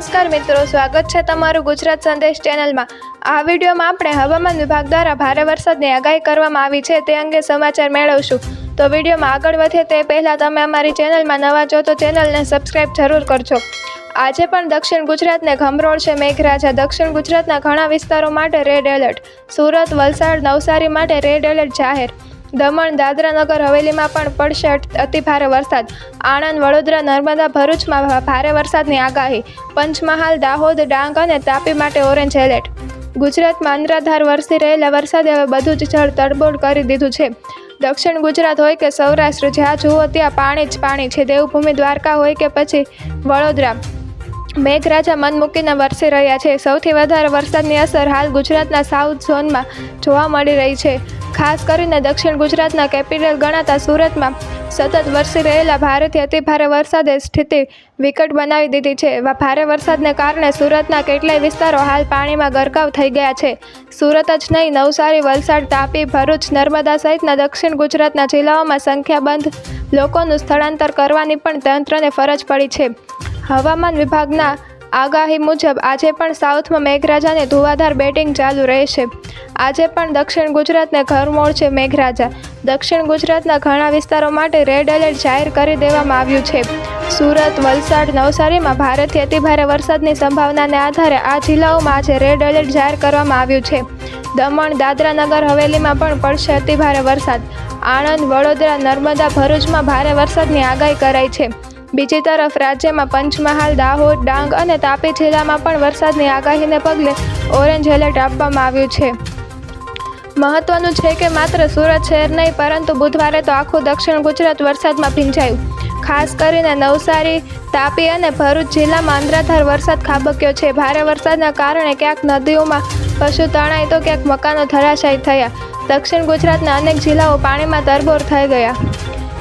નમસ્કાર મિત્રો, સ્વાગત છે તમારું ગુજરાત સંદેશ ચેનલમાં. આ વિડીયોમાં આપણે હવામાન વિભાગ દ્વારા ભારે વરસાદની આગાહી કરવામાં આવી છે, તે અંગે સમાચાર મેળવશું. તો વિડીયોમાં આગળ વધે તે પહેલાં તમે અમારી ચેનલમાં નવા જો તો ચેનલને સબસ્ક્રાઈબ જરૂર કરજો. આજે પણ દક્ષિણ ગુજરાતને ગમરોળશે મેઘરાજા. દક્ષિણ ગુજરાતના ઘણા વિસ્તારો માટે રેડ એલર્ટ સુરત, વલસાડ, નવસારી માટે રેડ એલર્ટ જાહેર. દમણ, દાદરા નગર હવેલીમાં પણ પડશે અતિભારે વરસાદ. આણંદ, વડોદરા, નર્મદા, ભરૂચમાં ભારે વરસાદની આગાહી. પંચમહાલ, દાહોદ, ડાંગ અને તાપી માટે ઓરેન્જ એલર્ટ. ગુજરાતમાં અંધરાધાર વરસી રહેલા વરસાદે હવે બધું જ જળ તડબોડ કરી દીધું છે. દક્ષિણ ગુજરાત હોય કે સૌરાષ્ટ્ર, જ્યાં જુઓ ત્યાં પાણી જ પાણી છે. દેવભૂમિ, દ્વારકા હોય કે પછી વડોદરા. મેઘરાજા મન મૂકીને વરસી રહ્યા છે. સૌથી વધારે વરસાદની અસર હાલ ગુજરાતના સાઉથ ઝોનમાં જોવા મળી રહી છે. ખાસ કરીને દક્ષિણ ગુજરાતના કેપિટલ ગણાતા સુરતમાં સતત વરસી રહેલા ભારેથી અતિભારે વરસાદે સ્થિતિ વિકટ બનાવી દીધી છે. ભારે વરસાદને કારણે સુરતના કેટલાય વિસ્તારો હાલ પાણીમાં ગરકાવ થઈ ગયા છે. સુરત જ નહીં, નવસારી, વલસાડ, તાપી, ભરૂચ, નર્મદા સહિતના દક્ષિણ ગુજરાતના જિલ્લાઓમાં સંખ્યાબંધ લોકોનું સ્થળાંતર કરવાની પણ તંત્રને ફરજ પડી છે. હવામાન વિભાગના આગાહી મુજબ આજે પણ સાઉથમાં મેઘરાજાની ધુવાધાર બેટિંગ ચાલુ રહેશે. આજે પણ દક્ષિણ ગુજરાતને ઘરમોળ છે મેઘરાજા. દક્ષિણ ગુજરાતના ઘણા વિસ્તારો માટે રેડ એલર્ટ જાહેર કરી દેવામાં આવ્યું છે. સુરત, વલસાડ, નવસારીમાં ભારેથી અતિભારે વરસાદની સંભાવનાને આધારે આ જિલ્લાઓમાં આજે રેડ એલર્ટ જાહેર કરવામાં આવ્યું છે. દમણ દાદરા નગર હવેલીમાં પણ પડશે અતિભારે વરસાદ. આણંદ, વડોદરા, નર્મદા, ભરૂચમાં ભારે વરસાદની આગાહી કરાઈ છે. બીજી તરફ રાજ્યમાં પંચમહાલ, દાહોદ, ડાંગ અને તાપી જિલ્લામાં પણ વરસાદની આગાહીને પગલે ઓરેન્જ એલર્ટ આપવામાં આવ્યું છે. મહત્વનું છે કે માત્ર સુરત શહેર નહીં, પરંતુ બુધવારે તો આખું દક્ષિણ ગુજરાત વરસાદમાં ભીંજાયું. ખાસ કરીને નવસારી, તાપી અને ભરૂચ જિલ્લામાં આંધ્રાધાર વરસાદ ખાબક્યો છે. ભારે વરસાદના કારણે ક્યાંક નદીઓમાં પશુ તણાઈ તો ક્યાંક મકાનો ધરાશાયી થયા. દક્ષિણ ગુજરાતના અનેક જિલ્લાઓ પાણીમાં તરબોર થઈ ગયા.